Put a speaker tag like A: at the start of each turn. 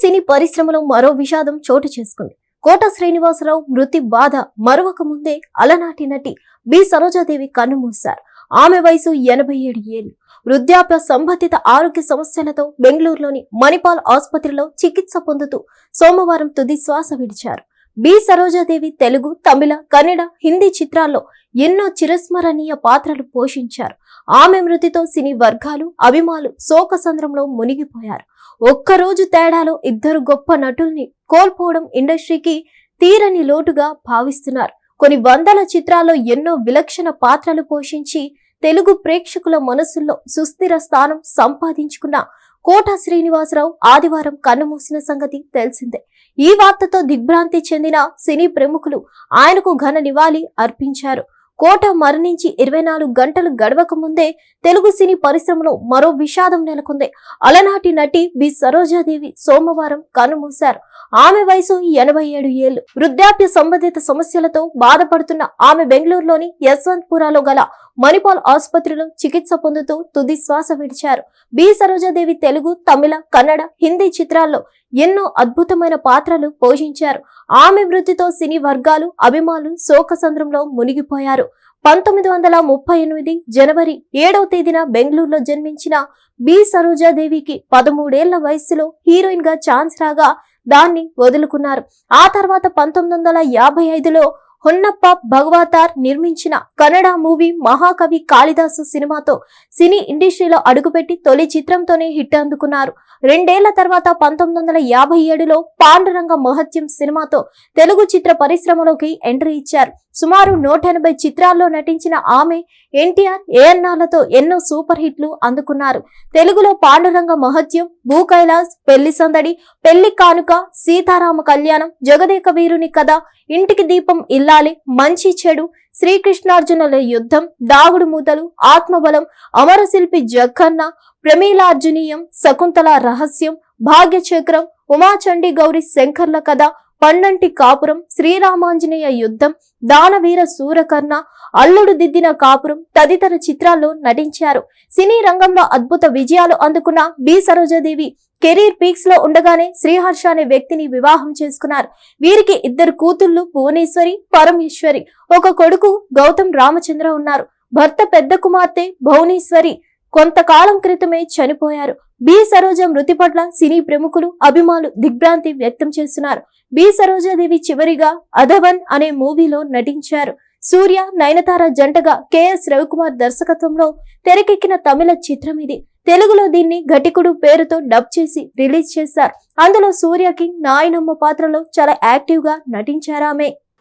A: సినీ పరిశ్రమలో మరో విషాదం చోటు చేసుకుంది. కోట శ్రీనివాసరావు మృతి బాధ మరొక ముందే అలనాటి నటి బి. సరోజాదేవి కన్నుమూశారు ఆమె వయసు ఎనభై ఏడు ఏళ్ళు వృద్ధాప్య సంబంధిత ఆరోగ్య సమస్యలతో బెంగళూరులోని మణిపాల్ ఆసుపత్రిలో చికిత్స పొందుతూ సోమవారం తుది శ్వాస విడిచారు. బి. సరోజాదేవి తెలుగు తమిళ కన్నడ హిందీ చిత్రాల్లో ఎన్నో చిరస్మరణీయ పాత్రలు పోషించారు. ఆమె మృతితో సినీ వర్గాలు అభిమానులు శోకసంద్రంలో మునిగిపోయారు. ఒక్కరోజు తేడాలో ఇద్దరు గొప్ప నటుల్ని కోల్పోవడం ఇండస్ట్రీకి తీరని లోటుగా భావిస్తున్నారు. కొన్ని వందల చిత్రాల్లో ఎన్నో విలక్షణ పాత్రలు పోషించి తెలుగు ప్రేక్షకుల మనసుల్లో సుస్థిర స్థానం సంపాదించుకున్న కోట శ్రీనివాసరావు ఆదివారం కన్నుమూసిన సంగతి తెలిసిందే. ఈ వార్తతో దిగ్భ్రాంతి చెందిన సినీ ప్రముఖులు ఆయనకు ఘన నివాళి అర్పించారు. కోట మరణించి ఇరవై నాలుగు గంటలు గడవక ముందే తెలుగు సినీ పరిశ్రమలో మరో విషాదం నెలకొంది. అలనాటి నటి బి సరోజాదేవి సోమవారం కన్నుమూశారు ఆమె వయసు ఎనభై ఏడు ఏళ్ళు వృద్ధాప్య సంబంధిత సమస్యలతో బాధపడుతున్న ఆమె బెంగళూరులోని యశ్వంత్పురాలో గల మణిపాల్ ఆసుపత్రిలో చికిత్స పొందుతూ తుది శ్వాస విడిచారు. బి సరోజాదేవి తెలుగు తమిళ కన్నడ హిందీ చిత్రాల్లో ఎన్నో అద్భుతమైన పాత్రలు పోషించారు. ఆమె మృతితో సినీ వర్గాలు అభిమానులు శోకసంద్రంలో మునిగిపోయారు. పంతొమ్మిది వందల ముప్పై ఎనిమిది జనవరి ఏడవ తేదీన బెంగళూరులో జన్మించిన బి. సరోజాదేవికి పదమూడేళ్ళ వయస్సులో హీరోయిన్గా ఛాన్స్ రాగా దాన్ని వదులుకున్నారు. ఆ తర్వాత పంతొమ్మిది వందల యాభై ఐదులో హొన్నప్ప భగవతార్ నిర్మించిన కన్నడ మూవీ మహాకవి కాళిదాసు సినిమాతో సినీ ఇండస్ట్రీలో అడుగుపెట్టి తొలి చిత్రంతోనే హిట్ అందుకున్నారు. రెండేళ్ళ తర్వాత పంతొమ్మిది వందల యాభై ఏడులో పాండురంగ మహత్యం సినిమాతో తెలుగు చిత్ర పరిశ్రమలోకి ఎంట్రీ ఇచ్చారు. సుమారు నూట ఎనభై చిత్రాల్లో నటించిన ఆమె ఎన్టీఆర్ ఏఎన్ఆర్లతో ఎన్నో సూపర్ హిట్లు అందుకున్నారు. తెలుగులో పాండురంగ మహత్యం భూ కైలాస్ పెళ్ళి సందడి పెళ్ళి కానుక సీతారామ కళ్యాణం జగదేక వీరుని కథ ఇంటికి దీపం ఇల్లాలి మంచి చెడు శ్రీకృష్ణార్జునుల యుద్ధం దాగుడు మూతలు ఆత్మబలం అమరశిల్పి జక్కన్న ప్రమీలార్జునీయం శకుంతల రహస్యం భాగ్యచక్రం ఉమాచండి గౌరి శంకర్ల కథ పండంటి కాపురం శ్రీరామాంజనేయ యుద్ధం దానవీర సూరకర్ణ అల్లుడు దిద్దిన కాపురం తదితర చిత్రాల్లో నటించారు. సినీ రంగంలో అద్భుత విజయాలు అందుకున్న బి. సరోజాదేవి కెరీర్ పీక్స్లో ఉండగానే శ్రీహర్ష అనే వ్యక్తిని వివాహం చేసుకున్నారు. వీరికి ఇద్దరు కూతుళ్ళు భువనేశ్వరి పరమేశ్వరి. ఒక కొడుకు గౌతమ్ రామచంద్ర ఉన్నారు. భర్త పెద్ద కుమార్తె భువనేశ్వరి. కొంతకాలం క్రితమే చనిపోయారు. బి. సరోజ మృతి పట్ల సినీ ప్రముఖులు అభిమానులు దిగ్భ్రాంతి వ్యక్తం చేస్తున్నారు. బి. సరోజాదేవి చివరిగా అధవన్ అనే మూవీలో నటించారు. సూర్య నయనతార జంటగా కెఎస్ రవికుమార్ దర్శకత్వంలో తెరకెక్కిన తమిళ చిత్రం ఇది. తెలుగులో దీన్ని ఘటికుడు పేరుతో డబ్ చేసి రిలీజ్ చేశారు. అందులో సూర్యకి నాయనమ్మ పాత్రలో చాలా యాక్టివ్గా నటించారామే